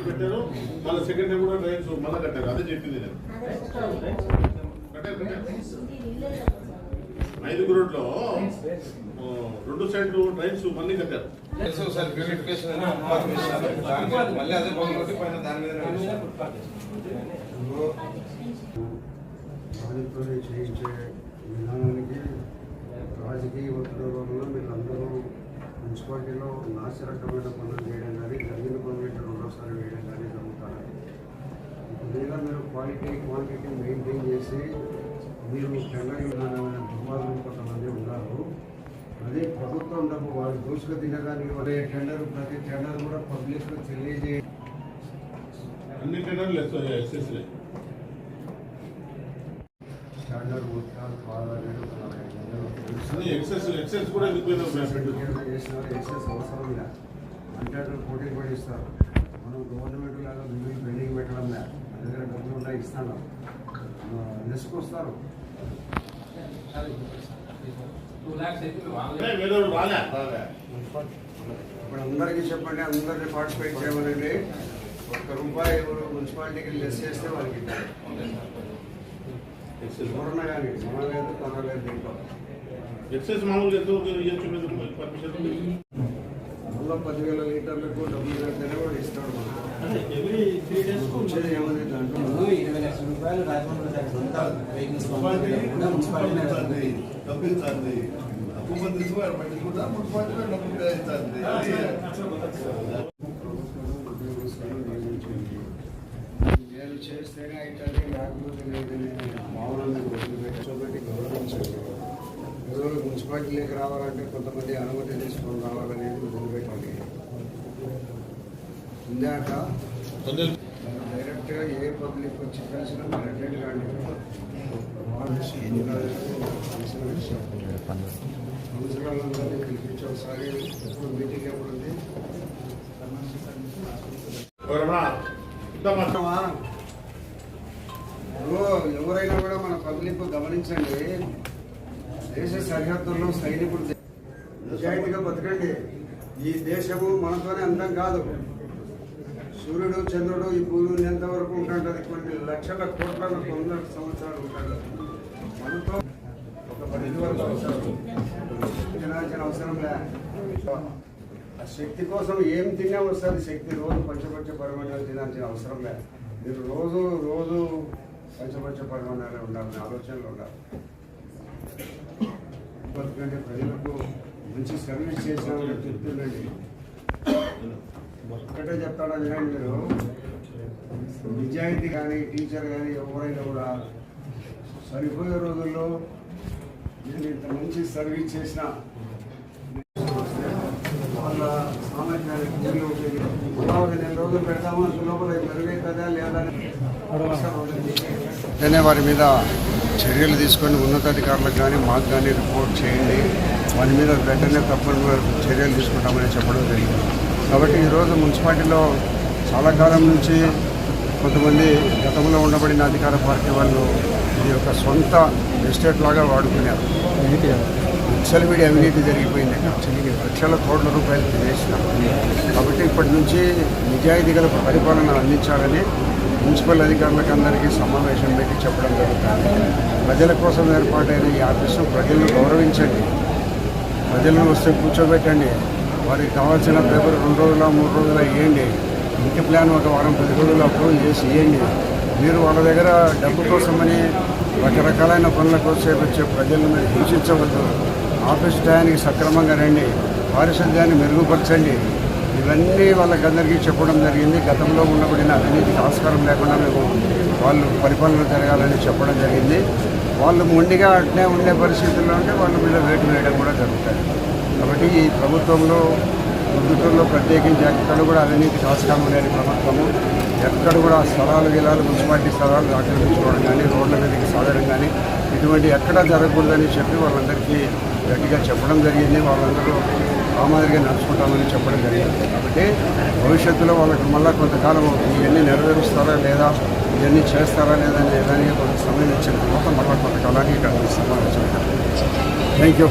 పెట్టారు మళ్ళీ second time కూడా డ్రైన్స్ మళ్ళీ కట్టారు అదే చెప్పింది నేను. కట్టారు ఐదుగురు రోడ్లో రెండు సైడ్లు డ్రైన్స్ మళ్ళీ కట్టారు. మళ్ళీ అదే కొట్టి పైన దాని మీద దానితో చేయించే విధానానికి రాజకీయ వలన వీళ్ళందరూ మున్సిపాలిటీలో నాశరకమైన పనులు చేయడం ప్రభుత్వం డబ్బు వాళ్ళు దోసుకు తినగానే అదే టెండర్ ప్రతి టెండర్ కూడా పబ్లిక్ తెలియజేయ అన్ని టెండర్లు ఎక్సెస్లే స్టాండర్డ్ ముత్యాలు కావాలని ఎక్సెస్ ఎక్సెస్ కూడా ఎక్సెస్ అవసరం లేదు అంటే అక్కడ పోటీ పడి ఇస్తారు. మనం గవర్నమెంట్ లాగా పెండింగ్ పెట్టడం లే. మన దగ్గర డబ్బులు ఉన్నాయి ఇస్తాను. రాలే ఇప్పుడు అందరికీ చెప్పండి అందరినీ పార్టిసిపేట్ చేయమనండి ఒక్క రూపాయి మున్సిపాలిటీకి లెస్ చేస్తే వాళ్ళకి ఇవ్వాలి. ఎక్సెస్ ఎవరన్నా కానీ మన లేదు తన లేదు దీంట్లో ఎక్సెస్ మామూలుగా ఎంతో ఇవ్వచ్చు మీద పర్మిషన్ మళ్ళీ పదివేల లీటర్లకు డబ్బులు కడితేనే వాడు ఇస్తాడు మనకు ఎవ్రీ త్రీ డేస్ వచ్చేది ఏముంది దాంట్లో ఇరవై లక్షల రూపాయలు రాజమండ్రి శాఖ సొంత వెహికల్స్ కూడా మున్సిపాలిటీ డబ్బించండి ముఖ్యమంత్రి పట్టించుకుంటా మున్సిపాలిటీ డబ్బులు గ్రహించండి ఉద్యోగస్తులను నియమించింది. నేను చేస్తేనే అయితే లేకపోతే లేదని భావనను వదిలిపెట్టి చూపెట్టి గౌరవించండి ఎవరు మున్సిపాలిటీలోకి రావాలంటే కొంతమంది అనుమతి తీసుకొని రావాలనేది వదిలిపెట్టాలి ఇందాక డైరెక్ట్గా ఏ పబ్లిక్ వచ్చి కలిసినా తెలిసిన విషయం. సంవత్సరాలందరినీ పిలిపించి. ఒకసారి ఎప్పుడు మీటింగ్ ఎప్పుడు ఉంది ఎవరన్నా ఇద్దామా ఇప్పుడు ఎవరైనా కూడా మన పబ్లిక్ గమనించండి దేశ సరిహద్దుల్లో సైనికుడు నిజాయితీగా బతకండి. ఈ దేశము మనతోనే అందం కాదు. సూర్యుడు చంద్రుడు ఈ భూమి ఉన్నంత వరకు ఉంటుంటది కొన్ని లక్షల కోట్ల వందల సంవత్సరాలు ఉంటాడు మనతో ఒక పది వరకు అవసరం. తినాల్సిన అవసరం లే. ఆ శక్తి కోసం ఏం తిన్నా వస్తుంది శక్తి రోజు పంచపంచ పరమాణాలు తినాల్సిన అవసరం లేదు మీరు రోజు రోజు పంచపంచ పరిమాణాలు ఉండాలని ఆలోచనలు ఉండాలి. ఎందుకంటే ప్రజలకు మంచి సర్వీస్ చేసినామని చెప్తుండండి ఒక్కటే చెప్తాడా వినండి మీరు. నిజాయితీ కానీ టీచర్ కానీ ఎవరైనా కూడా సరిపోయే రోజుల్లో నేను ఇంత మంచి సర్వీస్ చేసిన వాళ్ళ సామర్థ్యానికి ఉంటుంది. అలా ఒక నెల రోజులు పెడతాము అంత లోపల ఇది మెరుగైతుందా లేదా అని వారి మీద చర్యలు తీసుకొని ఉన్నతాధికారులకు కానీ మాకు కానీ రిపోర్ట్ చేయండి. వారి మీద వెంటనే తప్పని చర్యలు తీసుకుంటామని చెప్పడం జరిగింది. కాబట్టి ఈరోజు మున్సిపాలిటీలో చాలా కాలం నుంచి కొంతమంది గతంలో ఉండబడిన అధికార పార్టీ వాళ్ళు ఇది ఒక సొంత ఎస్టేట్ లాగా వాడుకున్నారు. విచ్చలవిడి అవినీతి జరిగిపోయింది. లక్షల కోట్ల రూపాయలు తినేసినాం. కాబట్టి ఇప్పటి నుంచి నిజాయితీ గల పరిపాలన అందించాలని మున్సిపల్ అధికారులకు అందరికీ సమావేశం పెట్టి చెప్పడం జరుగుతుంది. ప్రజల కోసం ఏర్పాటైన ఈ ఆఫీసు ప్రజలను గౌరవించండి. ప్రజలను వస్తే కూర్చోబెట్టండి. వారికి కావాల్సిన పేపర్ రెండు రోజుల మూడు రోజుల ఇవ్వండి ఇంటి ప్లాన్ ఒక వారం పది రోజులు అప్రూవ్ చేసి ఇవ్వండి మీరు వాళ్ళ దగ్గర డబ్బు కోసమని రకరకాలైన పనుల కోసం వచ్చే ప్రజలను మీరు హింసించవద్దు. ఆఫీస్ టయానికి సక్రమంగా రండి. పారిశుద్ధ్యాన్ని మెరుగుపరచండి. ఇవన్నీ వాళ్ళకందరికీ చెప్పడం జరిగింది. గతంలో ఉండబడిన అవినీతికి ఆస్కారం లేకుండా మేము వాళ్ళు పరిపాలన జరగాలని చెప్పడం జరిగింది. వాళ్ళు మొండిగా అట్నే ఉండే పరిస్థితుల్లో ఉంటే వాళ్ళ మీద వేటు వేయడం కూడా జరుగుతుంది కాబట్టి ఈ ప్రభుత్వంలో ప్రభుత్వంలో ప్రత్యేకించి ఎక్కడ కూడా అవినీతికి ఆస్కారం లేని ప్రభుత్వము ఎక్కడ కూడా స్థలాలు గిలాలు మున్సిపాలిటీ స్థలాలు ఆక్రమించుకోవడం కానీ రోడ్ల మీదకి సాగడం కానీ ఇటువంటి ఎక్కడా జరగకూడదని చెప్పి వాళ్ళందరికీ గట్టిగా చెప్పడం జరిగింది. వాళ్ళందరూ మాదిరిగా నడుచుకుంటామని చెప్పడం జరిగింది. కాబట్టి భవిష్యత్తులో వాళ్ళకి మళ్ళీ కొంతకాలం ఇవన్నీ నెరవేరుస్తారా లేదా ఇవన్నీ చేస్తారా లేదా అనే దానికి కొంత సమయం ఇచ్చిన తర్వాత మళ్ళీ కొంతకాలానికి ఇక్కడ సమావేశం థ్యాంక్ యూ